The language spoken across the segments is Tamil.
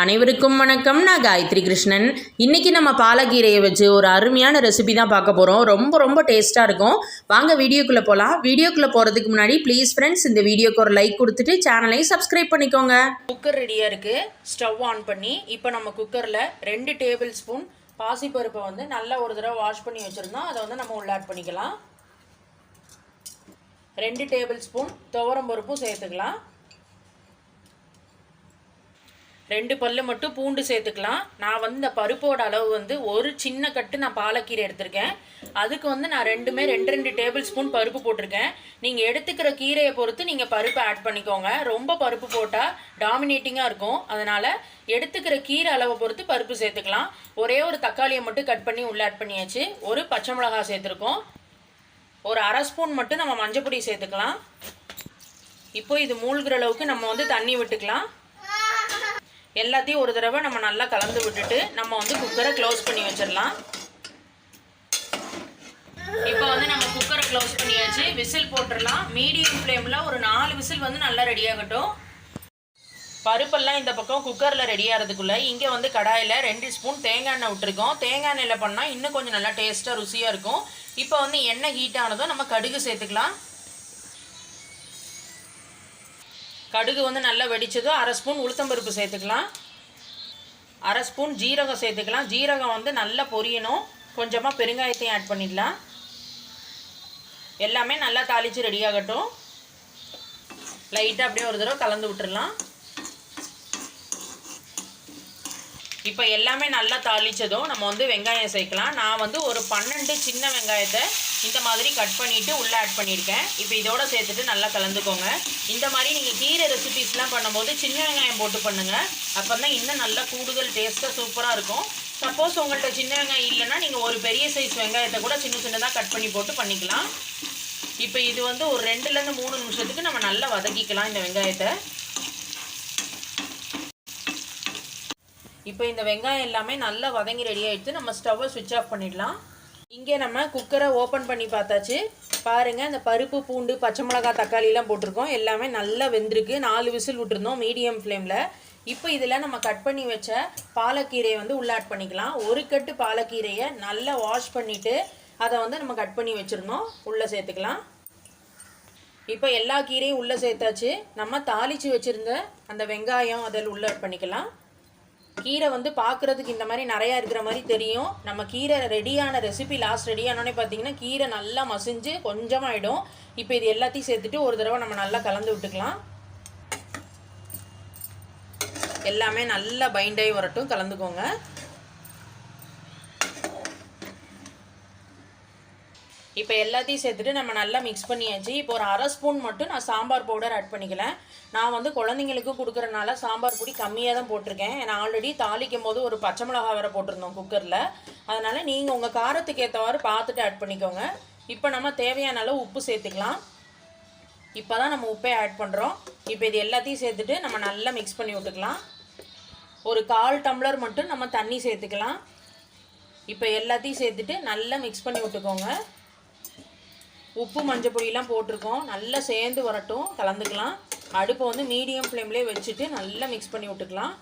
அனைவருக்கும் வணக்கம். நான் காயத்ரி கிருஷ்ணன். இன்றைக்கி நம்ம பாலக்கீரையை வச்சு ஒரு அருமையான ரெசிபி தான் பார்க்க போகிறோம் ரொம்ப ரொம்ப டேஸ்ட்டாக இருக்கும். வாங்க வீடியோக்குள்ளே போகலாம் வீடியோக்குள்ளே போகிறதுக்கு முன்னாடி ப்ளீஸ் ஃப்ரெண்ட்ஸ் இந்த வீடியோக்கு ஒரு லைக் கொடுத்துட்டு சேனலையும் சப்ஸ்கிரைப் பண்ணிக்கோங்க. குக்கர் ரெடியாக இருக்குது ஸ்டவ் ஆன் பண்ணி இப்போ நம்ம குக்கரில் ரெண்டு டேபிள் ஸ்பூன் பாசிப்பருப்பை வந்து நல்லா ஒரு தடவை வாஷ் பண்ணி வச்சுருந்தோம். அதை வந்து நம்ம உள்ள ஆட் பண்ணிக்கலாம். ரெண்டு டேபிள் ஸ்பூன் துவரம் பருப்பும் சேர்த்துக்கலாம். ரெண்டு பல்லு மட்டும் பூண்டு சேர்த்துக்கலாம். நான் வந்து இந்த பருப்போட அளவு வந்து ஒரு சின்ன கட்டு நான் பாலக்கீரை எடுத்திருக்கேன். அதுக்கு வந்து நான் ரெண்டுமே ரெண்டு ரெண்டு டேபிள் ஸ்பூன் பருப்பு போட்டிருக்கேன். நீங்கள் எடுத்துக்கிற கீரையை பொறுத்து நீங்கள் பருப்பு ஆட் பண்ணிக்கோங்க. ரொம்ப பருப்பு போட்டால் டாமினேட்டிங்காக இருக்கும். அதனால் எடுத்துக்கிற கீரை அளவை பொறுத்து பருப்பு சேர்த்துக்கலாம். ஒரே ஒரு தக்காளியை மட்டும் கட் பண்ணி உள்ளே ஆட் பண்ணியாச்சு. ஒரு பச்சை மிளகாய் சேர்த்துருக்கோம். ஒரு அரை ஸ்பூன் மட்டும் நம்ம மஞ்சப்பொடி சேர்த்துக்கலாம். இப்போ இது மூழ்கிற அளவுக்கு நம்ம வந்து தண்ணி விட்டுக்கலாம். எல்லாத்தையும் ஒரு தடவை நம்ம நல்லா கலந்து விட்டுட்டு நம்ம வந்து குக்கரை க்ளோஸ் பண்ணி வச்சிடலாம். இப்போ வந்து நம்ம குக்கரை க்ளோஸ் பண்ணியாச்சு. விசில் போட்டுடலாம். மீடியம் ஃப்ளேமில் ஒரு நாலு விசில் வந்து நல்லா ரெடி ஆகட்டும். பருப்பெல்லாம் இந்த பக்கம் குக்கரில் ரெடி ஆகிறதுக்குள்ளே இங்கே வந்து கடாயில் ரெண்டு ஸ்பூன் தேங்காய் எண்ணெய் விட்டுருக்கோம். தேங்காய் எண்ணெயில் பண்ணால் இன்னும் கொஞ்சம் நல்லா டேஸ்ட்டாக ருசியாக இருக்கும். இப்போ வந்து எண்ணெய் ஹீட் ஆனதும் நம்ம கடுகு சேர்த்துக்கலாம். கடுகு வந்து நல்லா வெடித்ததும் அரை ஸ்பூன் உளுத்தம்பருப்பு சேர்த்துக்கலாம். அரை ஸ்பூன் ஜீரகம் சேர்த்துக்கலாம். ஜீரகம் வந்து நல்லா பொரியணும். கொஞ்சமாக பெருங்காயத்தையும் ஆட் பண்ணிடலாம். எல்லாமே நல்லா தாளித்து ரெடி ஆகட்டும். லைட்டாக அப்படியே ஒரு தடவை கலந்து விட்டுடலாம் இப்போ எல்லாமே நல்லா தாளித்ததும் நம்ம வந்து வெங்காயம் சேர்க்கலாம். நான் வந்து ஒரு பன்னெண்டு சின்ன வெங்காயத்தை இந்த மாதிரி கட் பண்ணிவிட்டு உள்ளே ஆட் பண்ணியிருக்கேன் இப்போ இதோட சேர்த்துட்டு நல்லா கலந்துக்கோங்க. இந்த மாதிரி நீங்கள் கீரை ரெசிபீஸ்லாம் பண்ணும்போது சின்ன வெங்காயம் போட்டு பண்ணுங்கள் அப்போ தான் இன்னும் நல்லா கூடுதல் டேஸ்ட்டாக சூப்பராக இருக்கும். சப்போஸ் உங்கள்கிட்ட சின்ன வெங்காயம் இல்லைன்னா நீங்கள் ஒரு பெரிய சைஸ் வெங்காயத்தை கூட சின்ன சின்னதாக கட் பண்ணி போட்டு பண்ணிக்கலாம். இப்போ இது வந்து ஒரு ரெண்டுலேருந்து மூணு நிமிஷத்துக்கு நம்ம நல்லா வதக்கிக்கலாம் இந்த வெங்காயத்தை. இப்போ இந்த வெங்காயம் எல்லாமே நல்லா வதங்கி ரெடி ஆகிடுச்சு நம்ம ஸ்டவ்வை சுவிட்ச் ஆஃப் பண்ணிடலாம். இங்கே நம்ம குக்கரை ஓப்பன் பண்ணி பார்த்தாச்சு. பாருங்கள் இந்த பருப்பு பூண்டு பச்சை மிளகா தக்காளிலாம் போட்டிருக்கோம். எல்லாமே நல்லா வெந்திருக்கு. நாலு விசில் விட்டுருந்தோம் மீடியம் ஃப்ளேமில் இப்போ இதில் நம்ம கட் பண்ணி வச்ச பாலக்கீரையை வந்து உள்ள ஆட் பண்ணிக்கலாம். ஒரு கட்டு பாலக்கீரையை நல்லா வாஷ் பண்ணிவிட்டு அதை வந்து நம்ம கட் பண்ணி வச்சுருந்தோம். உள்ளே சேர்த்துக்கலாம். இப்போ எல்லா கீரையும் உள்ளே சேர்த்தாச்சு. நம்ம தாளித்து வச்சுருந்த அந்த வெங்காயம் அதில் உள்ளே ஆட் பண்ணிக்கலாம். கீரை வந்து பார்க்குறதுக்கு இந்த மாதிரி நிறையா இருக்கிற மாதிரி தெரியும். நம்ம கீரை ரெடியான ரெசிபி லாஸ்ட் ரெடியானோடனே பார்த்தீங்கன்னா கீரை நல்லா மசிஞ்சு கொஞ்சமாகிடும் இப்போ இது எல்லாத்தையும் சேர்த்துட்டு ஒரு தடவை நம்ம நல்லா கலந்து விட்டுக்கலாம். எல்லாமே நல்லா பைண்டாகி வரட்டும். கலந்துக்கோங்க. இப்போ எல்லாத்தையும் சேர்த்துட்டு நம்ம நல்லா மிக்ஸ் பண்ணியாச்சு. இப்போ ஒரு அரை ஸ்பூன் மட்டும் நான் சாம்பார் பவுடர் ஆட் பண்ணிக்கலாம் நான் வந்து குழந்தைங்களுக்கு கொடுக்குறனால சாம்பார் பொடி கம்மியாக தான் போட்டிருக்கேன். நான் ஆல்ரெடி தாளிக்கும் போது ஒரு பச்சை மிளகா வேறு போட்டிருந்தோம் குக்கரில் அதனால் நீங்கள் உங்கள் காரத்துக்கு ஏற்றவாறு பார்த்துட்டு ஆட் பண்ணிக்கோங்க. இப்போ நம்ம தேவையான அளவு உப்பு சேர்த்துக்கலாம். இப்போ தான் நம்ம உப்பே ஆட் பண்ணுறோம் இப்போ இது எல்லாத்தையும் சேர்த்துட்டு நம்ம நல்லா மிக்ஸ் பண்ணி விட்டுக்கலாம். ஒரு கால் டம்ளர் மட்டும் நம்ம தண்ணி சேர்த்துக்கலாம். இப்போ எல்லாத்தையும் சேர்த்துட்டு நல்லா மிக்ஸ் பண்ணி விட்டுக்கோங்க. உப்பு மஞ்சள் பொடியெலாம் போட்டிருக்கோம். நல்லா சேர்ந்து வரட்டும். கலந்துக்கலாம். அடுப்பை வந்து மீடியம் ஃப்ளேம்லேயே வச்சுட்டு நல்லா மிக்ஸ் பண்ணி விட்டுக்கலாம்.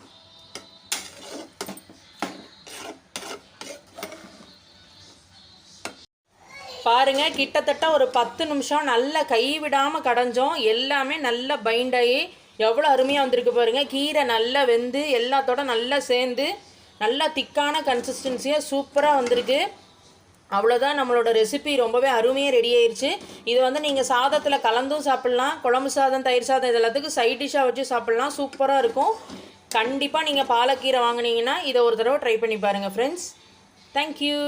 பாருங்கள் கிட்டத்தட்ட ஒரு பத்து நிமிஷம் நல்லா கைவிடாமல் கடைஞ்சோம். எல்லாமே நல்லா பைண்டாகி எவ்வளோ அருமையாக வந்திருக்கு பாருங்கள் கீரை நல்லா வெந்து எல்லாத்தோட நல்லா சேர்ந்து நல்லா திக்கான கன்சிஸ்டன்சியாக சூப்பராக வந்திருக்கு. அவ்வளோதான் நம்மளோட ரெசிபி ரொம்பவே அருமையாக ரெடி ஆயிடுச்சு இது வந்து நீங்கள் சாதத்தில் கலந்தும் சாப்பிட்லாம். குழம்பு சாதம் தயிர் சாதம் இது எல்லாத்துக்கும் சைட் டிஷ்ஷாக வச்சு சாப்பிட்லாம். சூப்பராக இருக்கும். கண்டிப்பாக நீங்கள் பாலக்கீரை வாங்கினீங்கன்னா இதை ஒரு தடவை ட்ரை பண்ணி பாருங்கள் ஃப்ரெண்ட்ஸ் தேங்க்யூ